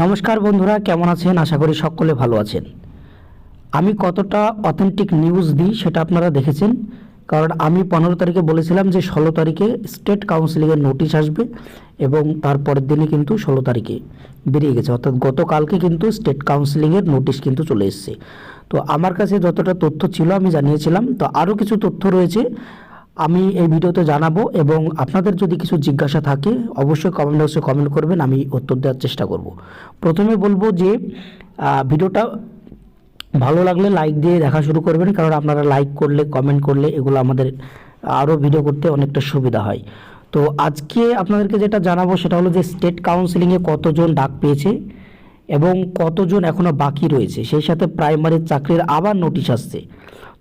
নমস্কার বন্ধুরা, কেমন আছেন? আশা করি সকলে ভালো আছেন। আমি কতটা অথেন্টিক নিউজ দিই সেটা আপনারা দেখেছেন। কারণ আমি পনেরো তারিখে বলেছিলাম যে ষোলো তারিখে স্টেট কাউন্সিলিংয়ের নোটিশ আসবে এবং তারপরের দিনই কিন্তু ষোলো তারিখে বেরিয়ে গেছে। অর্থাৎ গতকালকে কিন্তু স্টেট কাউন্সিলিংয়ের নোটিশ কিন্তু চলে এসছে। তো আমার কাছে যতটা তথ্য ছিল আমি জানিয়েছিলাম। তো আরও কিছু তথ্য রয়েছে। আমি এই ভিডিওতে জানাব এবং আপনাদের যদি কিছু জিজ্ঞাসা থাকে, অবশ্যই কমেন্ট বক্সে কমেন্ট করবেন, আমি উত্তর দেওয়ার চেষ্টা করব। প্রথমে বলব যে ভিডিওটা ভালো লাগলে লাইক দিয়ে দেখা শুরু করবেন, কারণ আপনারা লাইক করলে কমেন্ট করলে এগুলো আমাদের আরও ভিডিও করতে অনেকটা সুবিধা হয়। তো আজকে আপনাদেরকে যেটা জানাব সেটা হলো যে স্টেট কাউন্সিলিংয়ে কতজন ডাক পেয়েছে এবং কতজন এখনও বাকি রয়েছে? সেই সাথে প্রাইমারি চাকরির আবার নোটিশ আসছে।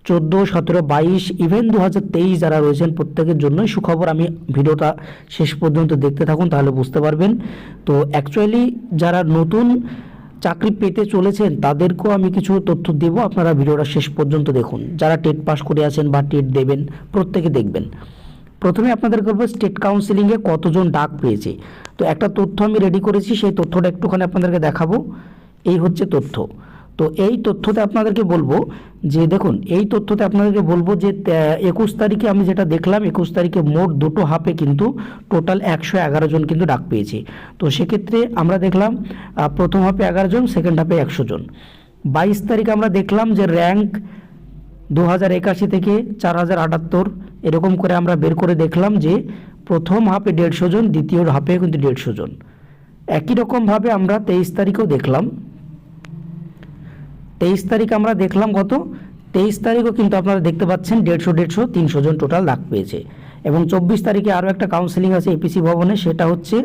চোদ্দ, সতেরো, বাইশ ইভেন দু হাজার তেইশ যারা রয়েছেন প্রত্যেকের জন্যই সুখবর। আমি ভিডিওটা শেষ পর্যন্ত দেখতে থাকুন, তাহলে বুঝতে পারবেন। তো অ্যাকচুয়ালি যারা নতুন চাকরি পেতে চলেছেন, তাদেরকেও আমি কিছু তথ্য দেবো। আপনারা ভিডিওটা শেষ পর্যন্ত দেখুন। যারা টেট পাস করে আছেন বা টেট দেবেন, প্রত্যেকে দেখবেন। প্রথমে আপনাদের করব স্টেট কাউন্সিলিংয়ে কতজন ডাক পেয়েছে। তো একটা তথ্য আমি রেডি করেছি, সেই তথ্যটা একটুখানি আপনাদেরকে দেখাবো। এই হচ্ছে তথ্য। তো এই তথ্যতে আপনাদেরকে বলব যে দেখুন, এই তথ্যতে আপনাদেরকে বলব যে একুশ তারিখে আমি যেটা দেখলাম, একুশ তারিখে মোট দুটো হাফে কিন্তু টোটাল একশো এগারো জন কিন্তু ডাক পেয়েছে। তো সেক্ষেত্রে আমরা দেখলাম প্রথম হাফে এগারো জন, সেকেন্ড হাফে একশো জন। বাইশ তারিখ আমরা দেখলাম যে র্যাঙ্ক দু হাজার একাশি থেকে চার হাজার আটাত্তর, এরকম করে আমরা বের করে দেখলাম যে প্রথম হাফে দেড়শো জন, দ্বিতীয় হাফে কিন্তু দেড়শো জন। একই রকমভাবে আমরা তেইশ তারিখেও দেখলাম তেইশ তারিখ আমরা দেখলাম কত? তেইশ তারিখও কিন্তু আপনারা দেখতে পাচ্ছেন দেড়শো দেড়শো, তিনশো জন টোটাল ডাক পেয়েছে। এবং চব্বিশ তারিখে আরও একটা কাউন্সিলিং আছে এপিসি ভবনে, সেটা হচ্ছে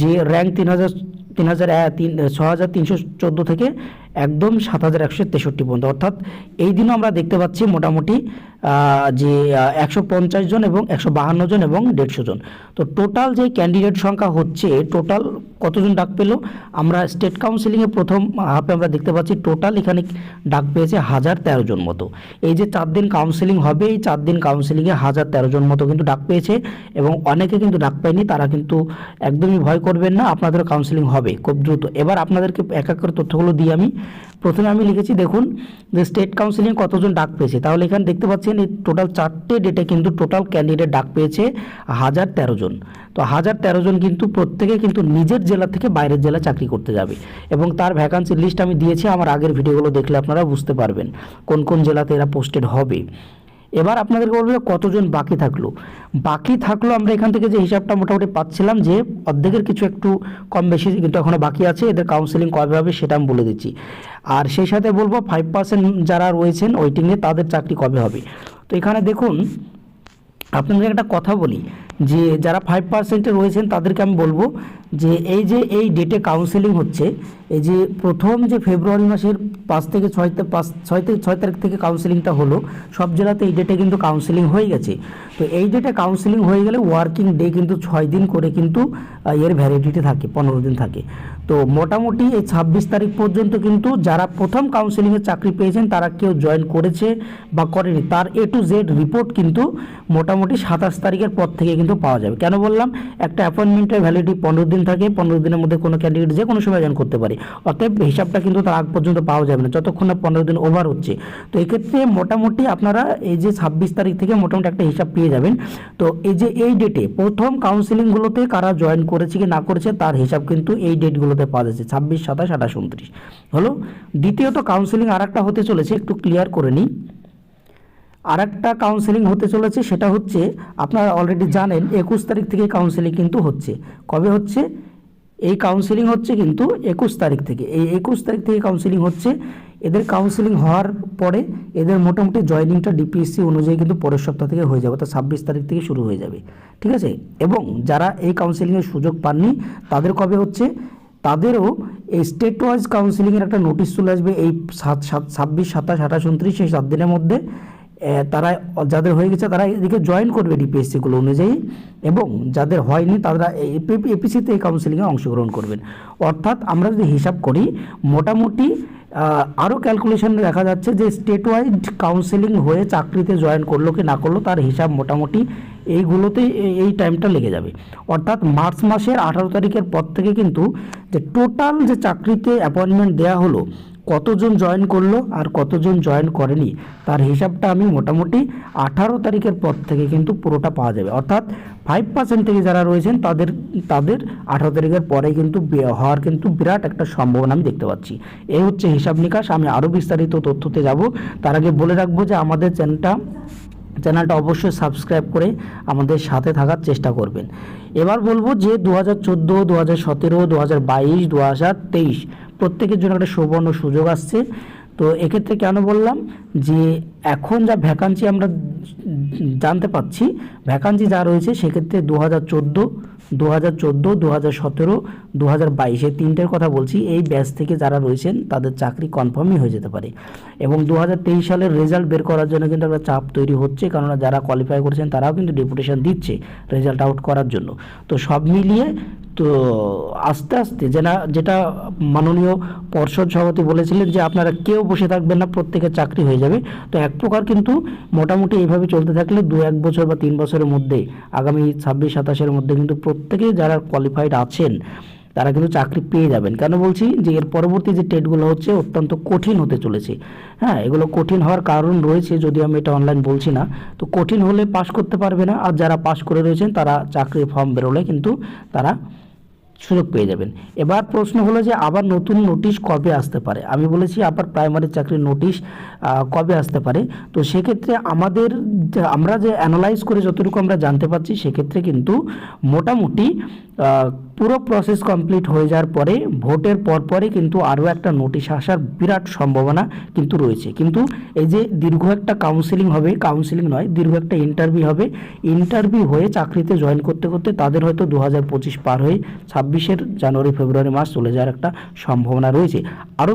যে র্যাঙ্ক তিন হাজার তিন হাজার তিন, ছ হাজার তিনশো চোদ্দ থেকে একদম সাত হাজার একশো তেষট্টি পর্যন্ত। অর্থাৎ এই দিনও আমরা দেখতে পাচ্ছি মোটামুটি যে একশো পঞ্চাশ জন এবং একশো বাহান্ন জন এবং দেড়শো জন। তো টোটাল যে ক্যান্ডিডেট সংখ্যা হচ্ছে টোটাল কতজন ডাক পেল? আমরা স্টেট কাউন্সিলিংয়ে প্রথম হাফে আমরা দেখতে পাচ্ছি টোটাল এখানে ডাক পেয়েছে হাজার তেরো জন মতো। এই যে চার দিন কাউন্সিলিং হবে, এই চার দিন কাউন্সিলিংয়ে হাজার তেরো জন মতো কিন্তু ডাক পেয়েছে এবং অনেকে কিন্তু ডাক পায়নি, তারা কিন্তু একদমই ভয় করবেন না আপনাদের কাউন্সিলিং হবে খুব দ্রুত। এবার আপনাদেরকে এক এক করে তথ্যগুলো দিই আমি। প্রথমে আমি লিখেছি, দেখুন, যে স্টেট কাউন্সিলিং কতজন ডাক পেয়েছে। তাহলে এখানে দেখতে পাচ্ছেন, এই টোটাল চারটে ডেটে কিন্তু টোটাল ক্যান্ডিডেট ডাক পেয়েছে হাজার তেরো জন। তো হাজার তেরো জন কিন্তু প্রত্যেকে কিন্তু নিজের জেলা থেকে বাইরের জেলা চাকরি করতে যাবে। এবং তার ভ্যাকান্সির লিস্ট আমি দিয়েছি, আমার আগের ভিডিওগুলো দেখলে আপনারা বুঝতে পারবেন কোন কোন জেলাতে এরা পোস্টেড হবে। এবার আপনাদেরকে বলব কতজন বাকি থাকল। বাকি থাকল আমরা এখান থেকে যে হিসাবটা মোটামুটি পাচ্ছিলাম যে অর্ধেকের কিছু একটু কম বেশি কিন্তু এখনও বাকি আছে, এদের কাউন্সেলিং কবে হবে সেটা আমি বলে দিচ্ছি। আর সেই সাথে বলব ফাইভ পার্সেন্ট যারা রয়েছেন ওয়েটিংয়ে তাদের চাকরি কবে হবে? তো এখানে দেখুন আপনাদের একটা কথা বলি যে যারা ফাইভ পার্সেন্টে রয়েছেন তাদেরকে আমি বলব যে এই যে এই ডেটে কাউন্সেলিং হচ্ছে, এই যে প্রথম যে ফেব্রুয়ারি মাসের পাঁচ থেকে ছয় পাঁচ ছয় থেকে ছয় তারিখ থেকে কাউন্সেলিংটা হলো, সব জেলাতে এই ডেটে কিন্তু কাউন্সেলিং হয়ে গেছে। তো এই ডেটে কাউন্সেলিং হয়ে গেলে ওয়ার্কিং ডে কিন্তু ছয় দিন করে কিন্তু এর ভ্যালিডিটি থাকে, পনেরো দিন থাকে। তো মোটামুটি এই ছাব্বিশ তারিখ পর্যন্ত কিন্তু যারা প্রথম কাউন্সেলিংয়ে চাকরি পেয়েছেন তারা কেউ জয়েন করেছে বা করেনি। তার এ টু জেড রিপোর্ট কিন্তু মোটামুটি সাতাশ তারিখের পর থেকে কিন্তু পাওয়া যাবে। কেন বললাম? একটা অ্যাপয়েন্টমেন্টের ভ্যালিডিটি পনেরো দিন থাকে, পনেরো দিনের মধ্যে কোনো ক্যান্ডিডেট যে কোনো সময় জয়েন করতে পারে। অতএব হিসাবটা কিন্তু তার আগ পর্যন্ত পাওয়া যাবে না, যতক্ষণ না পনেরো দিন ওভার হচ্ছে। তো এক্ষেত্রে মোটামুটি আপনারা এই যে ছাব্বিশ তারিখ থেকে মোটামুটি একটা হিসাব পেয়ে যাবেন। তো এই যে এই ডেটে প্রথম কাউন্সিলিংগুলোতে কারা জয়েন করেছে কি না করেছে, তার হিসাব কিন্তু এই ডেটগুলোতে পাওয়া যাচ্ছে, ছাব্বিশ, সাতাশ, আঠাশ, উনত্রিশ। হলো? দ্বিতীয়ত কাউন্সিলিং আর একটা হতে চলেছে, একটু ক্লিয়ার করে নিই। আর একটা কাউন্সেলিং হতে চলেছে, সেটা হচ্ছে, আপনারা অলরেডি জানেন, একুশ তারিখ থেকে কাউন্সেলিং কিন্তু হচ্ছে। কবে হচ্ছে? এই কাউন্সেলিং হচ্ছে কিন্তু একুশ তারিখ থেকে। এই একুশ তারিখ থেকে কাউন্সেলিং হচ্ছে। এদের কাউন্সেলিং হওয়ার পরে এদের মোটামুটি জয়নিংটা ডিপিএসসি অনুযায়ী কিন্তু পরের সপ্তাহ থেকে হয়ে যাবে, অর্থাৎ ছাব্বিশ তারিখ থেকে শুরু হয়ে যাবে। ঠিক আছে? এবং যারা এই কাউন্সেলিংয়ের সুযোগ পাননি, তাদের কবে হচ্ছে? তাদেরও এই স্টেট ওয়াইজ কাউন্সিলিংয়ের একটা নোটিশ চলে আসবে এই সাত সাত, ছাব্বিশ, সাতাশ, আঠাশ, উনত্রিশ, এই সাত দিনের মধ্যে। তারা, যাদের হয়ে গেছে তারা এদিকে জয়েন করবে ডিপিএসসিগুলো অনুযায়ী এবং যাদের হয়নি তারা এপিসিতে এই কাউন্সিলিংয়ে অংশগ্রহণ করবেন। অর্থাৎ আমরা যদি হিসাব করি, মোটামুটি আরও ক্যালকুলেশনে দেখা যাচ্ছে যে স্টেট ওয়াইড কাউন্সেলিং হয়ে চাকরিতে জয়েন করল কি না করল তার হিসাব মোটামুটি এইগুলোতেই এ- এই টাইমটা লেগে যাবে। অর্থাৎ মার্চ মাসের আঠারো তারিখের পর থেকে কিন্তু যে টোটাল যে চাকরিতে অ্যাপয়েন্টমেন্ট দেওয়া হলো কতজন জয়েন করল আর কতজন জয়েন করেনি, তার হিসাবটা আমি মোটামুটি আঠারো তারিখের পর থেকে কিন্তু পুরোটা পাওয়া যাবে। অর্থাৎ ফাইভ পার্সেন্ট থেকে যারা রয়েছেন, তাদের তাদের আঠারো তারিখের পরে কিন্তু হওয়ার কিন্তু বিরাট একটা সম্ভাবনা আমি দেখতে পাচ্ছি। এই হচ্ছে হিসাব নিকাশ, আমি আরও বিস্তারিত তথ্যতে যাব। তার আগে বলে রাখব যে আমাদের চ্যানেলটা চ্যানেলটা অবশ্যই সাবস্ক্রাইব করে আমাদের সাথে থাকার চেষ্টা করবেন। এবার বলব যে দু হাজার চোদ্দ দু হাজার সতেরো দু হাজার বাইশ দু হাজার তেইশ প্রত্যেকের জন্য একটা সুবর্ণ সুযোগ আসছে। তো এক্ষেত্রে কেন বললাম যে এখন যা ভ্যাকান্সি আমরা জানতে পাচ্ছি ভ্যাকান্সি যা রয়েছে সেক্ষেত্রে দু হাজার চোদ্দ দু হাজার চোদ্দ দু হাজার সতেরো দু হাজার বাইশে তিনটের কথা বলছি। এই ব্যাচ থেকে যারা রয়েছেন, তাদের চাকরি কনফার্মই হয়ে যেতে পারে। এবং দু হাজার তেইশ সালের রেজাল্ট বের করার জন্য কিন্তু একটা চাপ তৈরি হচ্ছে, কেননা যারা কোয়ালিফাই করছেন, তারাও কিন্তু ডেপুটেশন দিচ্ছে রেজাল্ট আউট করার জন্য। তো সব মিলিয়ে তো আস্তে আস্তে যেটা যেটা মাননীয় পর্ষদ সভাপতি বলেছিলেন যে আপনারা কেউ বসে থাকবেন না, প্রত্যেকের চাকরি হয়ে যাবে। তো এক প্রকার কিন্তু মোটামুটি এইভাবে চলতে থাকলে দু এক বছর বা তিন বছরের মধ্যে, আগামী ছাব্বিশ সাতাশের মধ্যে কিন্তু প্রত্যেকেই যারা কোয়ালিফাইড আছেন, তারা কিন্তু চাকরি পেয়ে যাবেন। কেন বলছি? যে এর পরবর্তী যে টেটগুলো হচ্ছে, অত্যন্ত কঠিন হতে চলেছে। হ্যাঁ এগুলো কঠিন হওয়ার কারণ রয়েছে যদি আমি এটা অনলাইন বলছি না। তো কঠিন হলে পাশ করতে পারবে না, আর যারা পাশ করে রয়েছেন, তারা চাকরির ফর্ম বেরোলে কিন্তু তারা সুযোগ পেয়ে যাবেন। এবার প্রশ্ন হলো যে আবার নতুন নোটিশ কবে আসতে পারে? আমি বলেছি আবার প্রাইমারি চাকরির নোটিশ কবে আসতে পারে? তো সেক্ষেত্রে আমাদের আমরা যে অ্যানালাইজ করে যতটুকু আমরা জানতে পারছি, সেক্ষেত্রে কিন্তু মোটামুটি পুরো প্রসেস কমপ্লিট হয়ে যাওয়ার পরে, ভোটের পরপরই কিন্তু আরও একটা নোটিশ আসার বিরাট সম্ভাবনা কিন্তু রয়েছে। কিন্তু এই যে দীর্ঘ একটা কাউন্সিলিং হবে কাউন্সিলিং নয়, দীর্ঘ একটা ইন্টারভিউ হবে ইন্টারভিউ হয়ে চাকরিতে জয়েন করতে করতে তাদের হয়তো দু হাজার পঁচিশ পার হয়ে ছাব্বিশের জানুয়ারি, ফেব্রুয়ারি মাস চলে যাওয়ার একটা সম্ভাবনা রয়েছে। আরও